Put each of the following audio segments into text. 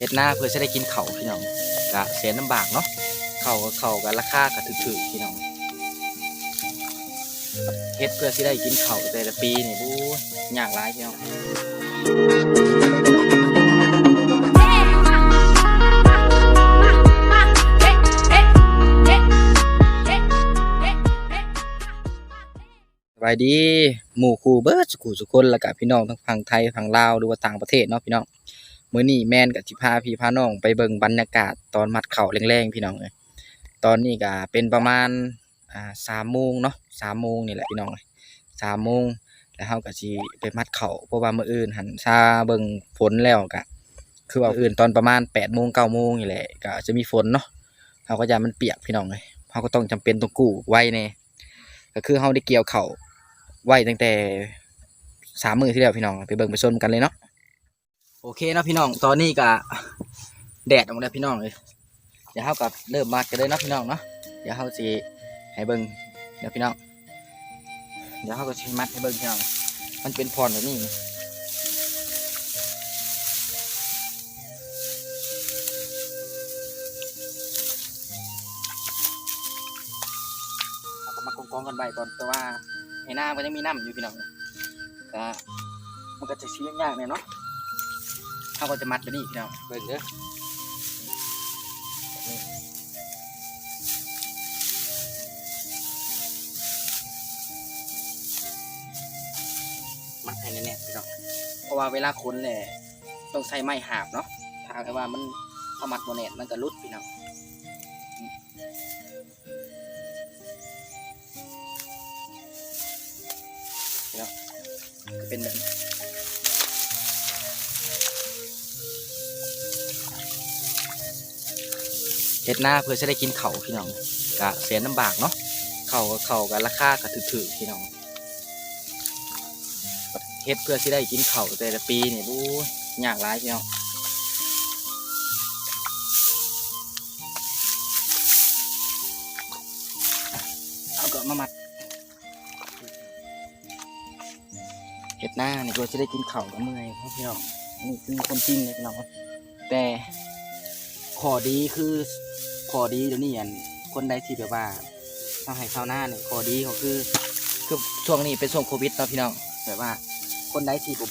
เฮ็ดหน้าเพื่อจะได้กินเขาพี่น้องกะเสียลำบากเนาะเขาก็เขากันราคาก็ถือๆพี่น้องเฮ็ดเพื่อสิได้กินเขาแต่ละปีนี่บู๊ยากหลายพี่น้องสบายดีหมู่คู่เบิร์ดสุขุสุคนแล้วก็พี่น้องทั้งฝั่งไทยฝั่งลาวหรือว่าต่างประเทศเนาะพี่น้อง มื้อนี้แมนกับสิพาพี่พาน้องไปเบิ่งบรรยากาศตอนมัดเข่าแรงๆพี่น้องเอ้ยตอนนี้ก็เป็นประมาณอ่าสามโมงเนาะสามโมงนี่แหละพี่น้องเอ้ยสามโมงแล้วเฮาก็สิไปมัดเข่าเพราะว่ามื้ออื่นหันซาเบิ่งฝนแล้วก็คือว่าอื่นตอนประมาณ8โมง9โมงนี่แหละก็จะมีฝนเนาะเฮาก็อย่ามันเปียกพี่น้องเอ้ยเฮาก็ต้องจำเป็นต้องกู้ไว้แน่ก็คือเฮาได้เกี่ยวเข่าไว้ตั้งแต่สามมือที่แล้วพี่น้องไปเบิ่งไปชมกันเลยเนาะ โอเคนะพี่น้องตอนนี้ก็แดดออกมาแล้วพี่น้องเลยเดี๋ยวเฮากับเริ่มมัดกันเลยนะพี่น้องเนาะเดี๋ยวเฮาสิให้เบิ่งเดี๋ยวพี่น้องเดี๋ยวเฮาก็สิมัดให้เบิ่งพี่น้องมันเป็นพรแบบนี้เอาก็มากองๆกันไว้ก่อนแต่ว่าในหน้ามันยังมีน้ำอยู่พี่น้องก็มันก็จะชี้ยากๆเนี่ยเนาะ เขาก็จะมัดไปนี่พี่น้องเบิ่งเด้อแบบนี้มัดให้แน่ๆพี่น้องเพราะว่าเวลาค้นแหละต้องใช้ไม้หาบเนาะถ้าเกิดว่ามันเอามัดโมเนตมันก็รุดพี่น้องก็เป็นแบบนี้ เฮ็ดหน้าเพื่อจะได้กินเขาพี่น้องกะเสียลำบากเนาะเขาก็เขากันราคาก็ถือๆพี่น้องเฮ็ดเพื่อสิได้กินเขาแต่ละปีนี่บู๊ยากหลายพี่น้องเอาก็มามัดเห็ดหน้านี่ก็จะได้กินเข่ากับเมื่อยพราะพี่น้องนนี่คือคนจริงเลยพี่น้องแต่ข้อดีคือ ขอดีเดี๋ยวนี้อันคนใดที่แบบว่าชาวไร่ชาวนาเนี่ยขอดีเขาคือคือช่วงนี้เป็นช่วงโควิดเนาะพี่น้องแบบว่าคนใดที่บุ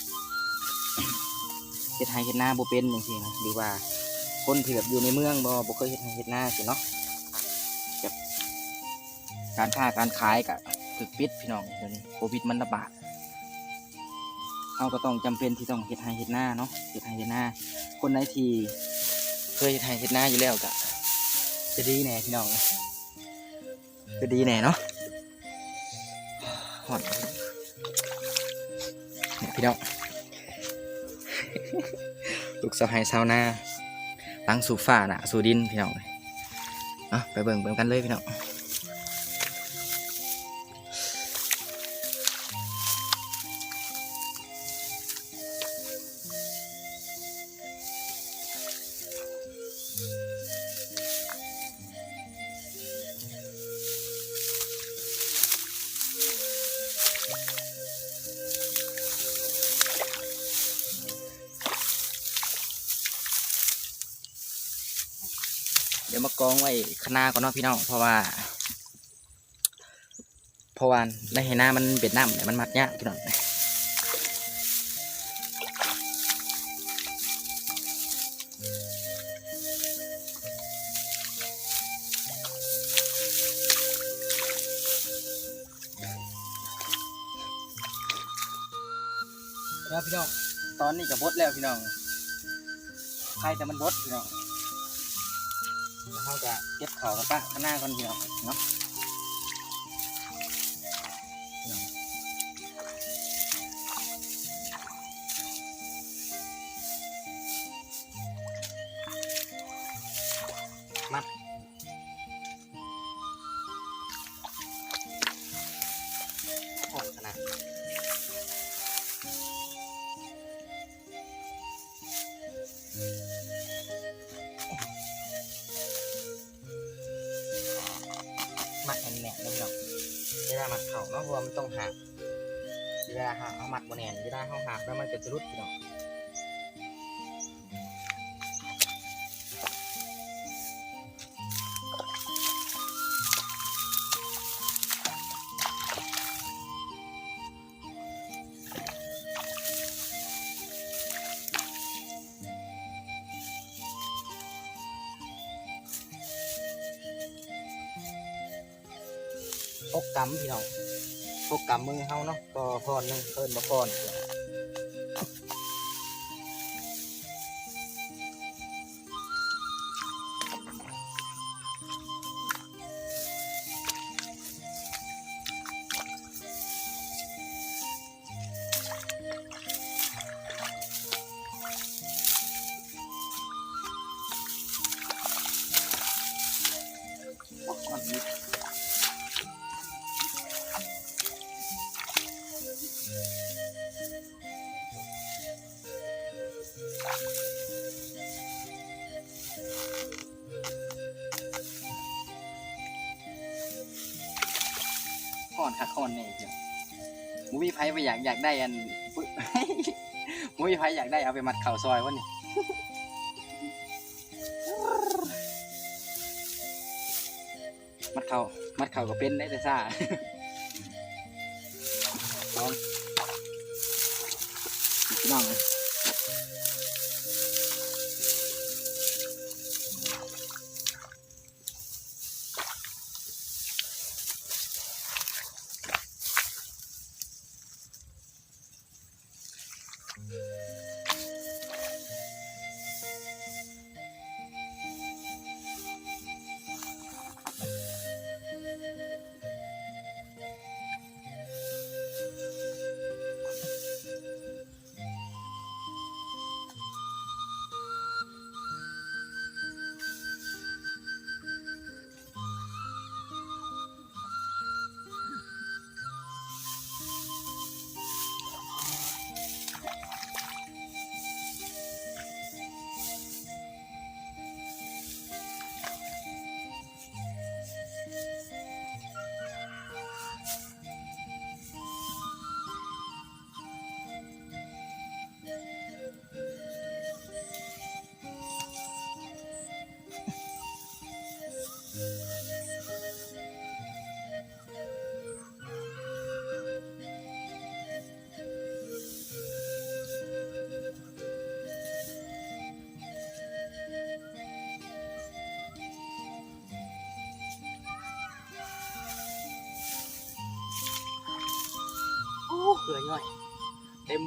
เฮ็ดไร่เฮ็ดนาบ่เป็นจังซี่นะหรือว่าคนที่แบบอยู่ในเมืองบ่บ่เคยเฮ็ดไร่เฮ็ดนาสิเนาะแบบการค้าการขายก็ถูกปิดพี่น้องเดี๋ยวนี้โควิดมันระบาดเราก็ต้องจำเป็นที่ต้องเฮ็ดไร่เฮ็ดนาเนาะเฮ็ดไร่เฮ็ดนาคนไหนที่เคยเฮ็ดไร่เฮ็ดนาอยู่แล้วก็ จะดีแน่พี่น้องจะดีแน่เนาะหอดเนี่ยพี่น้องลูกสาวไฮสาวนาลังสู่ฟ้าน่ะสู่ดินพี่น้องเนาะไปเบิ่งเบิ่งกันเลยพี่น้อง องไว้ข้างหน้าก่อนเนาะพี่น้องเพราะว่าเพราะว่าในเห็นหน้ามันเป็นน้ำเนี่ยมันมัดยากพี่น้องแล้วพี่น้อง ตอนนี้กับบดแล้วพี่น้อง ใครแต่มันบดพี่น้อง เขาจะเก็บเขากันปะข้างหน้าก่อนเดียวเนาะมัด หักเอามัดบนแหนเวลาเขาหักแล้วมันจะจะรุดพี่น้องอกตำพี่น้อง หกกำมือเฮาเนาะก็พอนหนึงเพิ่นมาพอน อนค่ะคอนเนี่ยเดี๋ยวมูวี่ไพ่ไปอยากอยากได้อันมูวี่ไพ่อยากได้เอาไปมัดเข่าซอยวะนี่มัดเข่ามัดเข่าก็เป็นได้แต่ซ่า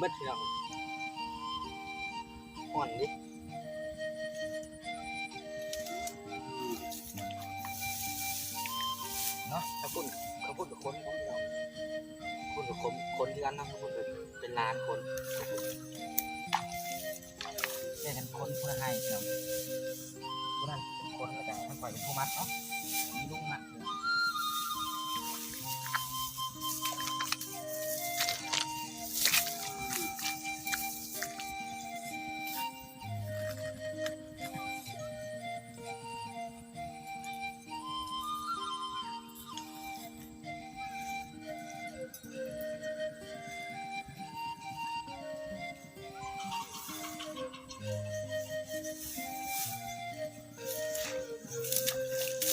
เต็มเบิดพี่น้องอ่อนดิเนาะถ้าพูดเขาพูดกับคนเขาพี่น้องพูดกับคนคนที่กันนะเขาพูดกับเป็นล้านคนแค่กันคนผู้ละให้พี่น้องผู้นั้นเป็นคนแล้วกันท่านปล่อยเป็นผู้มัดเนาะ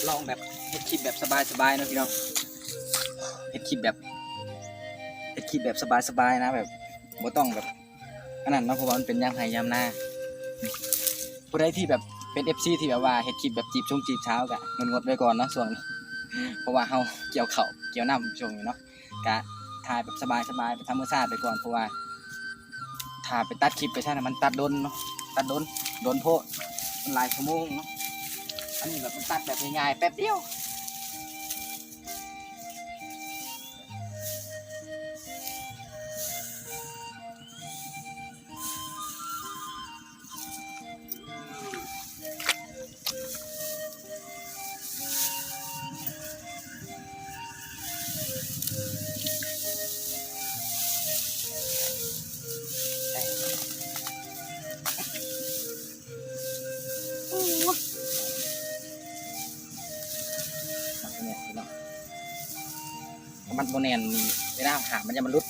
ลองแบบเฮ็ดคลิปแบบสบายๆนะพี่น้องเฮ็ดคลิปแบบเฮ็ดคลิปแบบสบายๆนะแบบบ่ต้องแบบอันนั้นเนาะเพราะว่ามันเป็นยามไห้ยามหน้าผู้ใดที่แบบเป็น FC ที่แบบว่าเฮ็ดคลิปแบบจีบช่วงจีบเช้ากะงดไว้ก่อนเนาะส่วนนี้เพราะว่าเฮาเกี่ยวเข้าเกี่ยวน้ำช่วงนี้เนาะกะถ่ายแบบสบายๆไปธรรมชาติไปก่อนเพราะว่าถ้าไปตัดคลิปไปใช่นะมันตัดโดนเนาะตัดโดนโดนโพดมันหลายชั่วโมงเนาะ อันนี้แบบมันตัดแบบง่ายๆแป๊บเดียว โมเนนนี่เวลาหามันจะมันรุด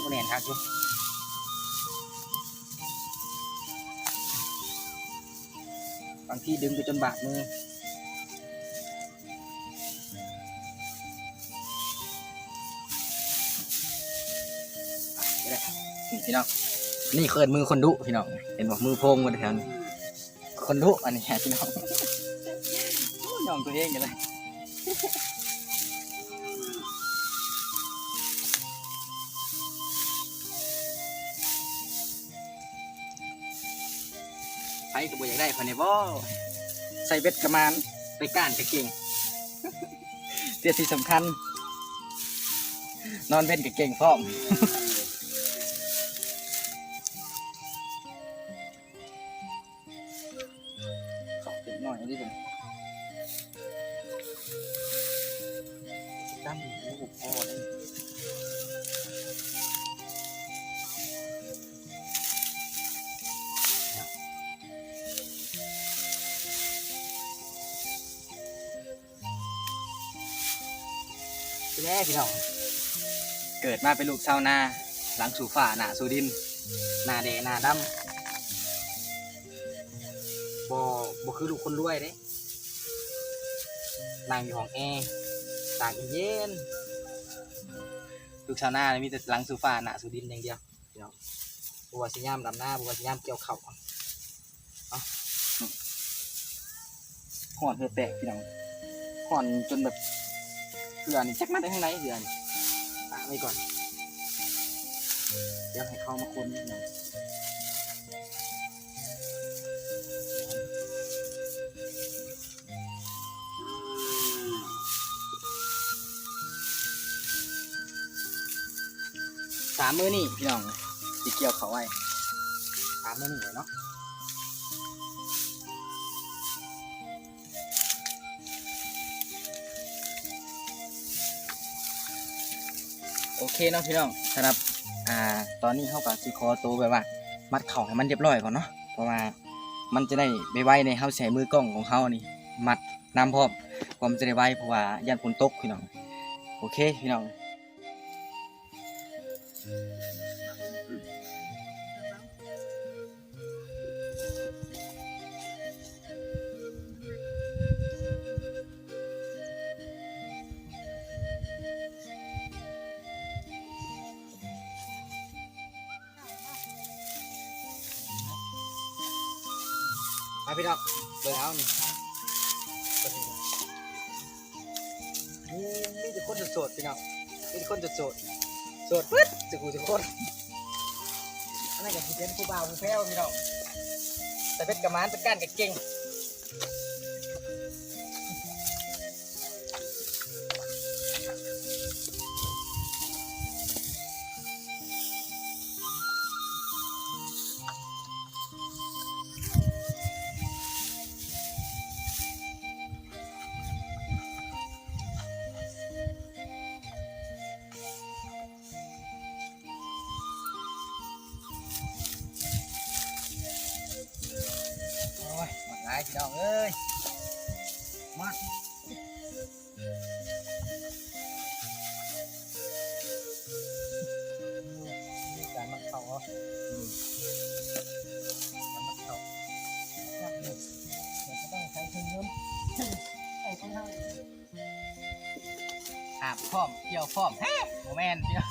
โมเนนครับจุบางทีดึงไปจนบาดมือพี่น้องนี่เคยมือคนดุพี่น้องเห็นบอกมือโพงมาแถวนี้คนดุอันนี้พี่น้องโอ้อมตัวเองกันเลย ไปก็บ่อยากได้พอนในบ่ใส่เบ็ดกระมานไปก้านไปเก่งเตี้ยที่สำคัญ นอนเบ็ดก็เก่งพร้อม แน่พี่น้องเกิดมาเป็นลูกชาวนา หลังสู่ฝ่าหน้าสู่ดินหน้าแดงหน้าดำบ่บ่คือลูกคนรวยเด้นั่งอยู่ห้องแอร์ตากเย็นลูกชาวนานี่มีแต่หลังสู่ฝ่าหน้าสู่ดินอย่างเดียวพี่น้องบัวาสิยามดำหน้าบัวาสิยามเกี่ยวเข่าวเอาห่อนเพื่อแตกพี่น้องห่อนจนแบบ เหือนี่จักมาได้ข้างในเหือนี่ตาไว้ก่อน เดี๋ยวให้เข้ามาคนนิดหน่อยสามมือนี่พี่น้องสีเกี่ยวเขาไว้สามมือนี่เนาะ โอเคเนาะพี่น้องสำหรับอ่าตอนนี้เขากับซีคอตัวแบบว่า มัดเข่าให้มันเรียบร้อยก่อนเนาะเพราะว่ามันจะได้ไปไว้ในเขาใช้มือกล้องของเขานี่ มัดน้ำพร้อมความจะได้ไว้เพราะว่าย่านฝนตกพี่น้อง โอเคพี่น้อง พี่ดอกเลยเอานี่นี่มีแต่คนโสดๆพี่น้องมีแต่คนโสดๆโสดปึ๊ดจะกูจะคนอันนั้นก็สิเป็นผู้บ่าวผู้แพ้วพี่น้องแต่เป็นกระมานเป็นก้านกับเก่ง น้องเอ้ย มานี่มัดเข่าอมการมัดเข่าจับเลยเดี๋ยวก็ต้องใช้เครื่องยนต์ไอ้ของเราอาบพร้อมเกี่ยวพร้อมเฮ้โมแมนพี่น้อง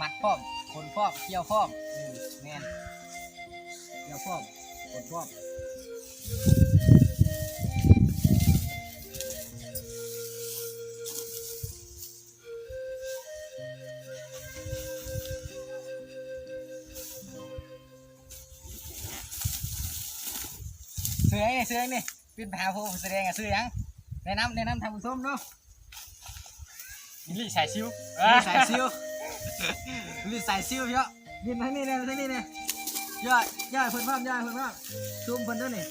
มัดพร้อมคนพร้อมเกี่ยวพร้อมอืมแมนเกี่ยวพร้อมคนพร้อม ซื้อไงซื้อไงนี่เป็นพาผู้แสดงอะซื้อยังแนะนำแนะนำทางผู้ชมเนาะมิลลี่สายซิวมีสายซิวมีสายซิวเยอะยืนทั้งนี้เลยทั้งนี้เลยย่อยย่อยเพิ่นพร้อมย่อยเพิ่นพร้อมซูมเพิ่นด้วยนี่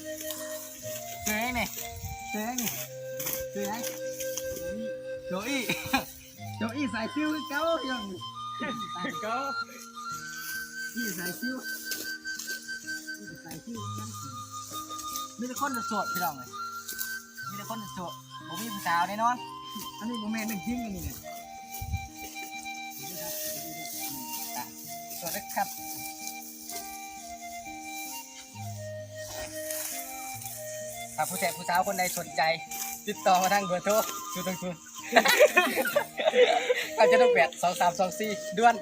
ซื้อยังนี่ซื้อยังนี่ซื้อยังโจอี้โจอี้สายซิวคือเก้ายังก็นี่สายซิวนี่สายซิวกัน มีแต่คนโสดพี่น้องเลยมีแต่คนโสดผมมีผู้สาวแน่นอน อันนี้ผมแม่นหนึ่งจริงอันนี้เนี่ยอะสวัสดีครับถ้าผู้ชายผู้สาวคนใดสนใจ ติดต่อมาทางเบอร์โทรศูนย์ตรงศูนย์อาจจะต้องแปดสองสามสองสี่ด้วน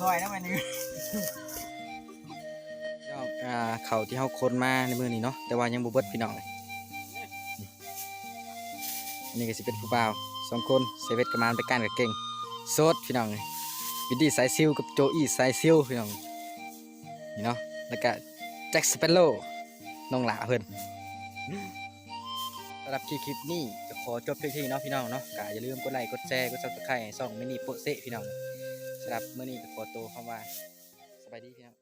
ซอยนะมันนี่พี่น้องอ่าเขาที่เฮาคนมาในมือนี้เนาะแต่ว่ายังบ่เบิดพี่น้องเลยนี่อันนี้ก็สิเป็นผู้บ่าวสองคนเซเว่นกับมานไปกันกับเก่งโสดพี่น้องเลยวิดดี้สายซิลกับโจอี้สายซิลพี่น้องนี่เนาะแล้วก็แจ็คสเปนโลน้องหลาเพิ่นสำหรับคลิปนี้จะขอจบเพียงเท่านี้เนาะพี่น้องเนาะก็อย่าลืมกดไลค์กดแชร์กด Subscribe ให้ช่องมินิโปเซพี่น้อง สำหรับเมื่อนี้ก็ขอตัวคำว่าสบายดีพี่น้อง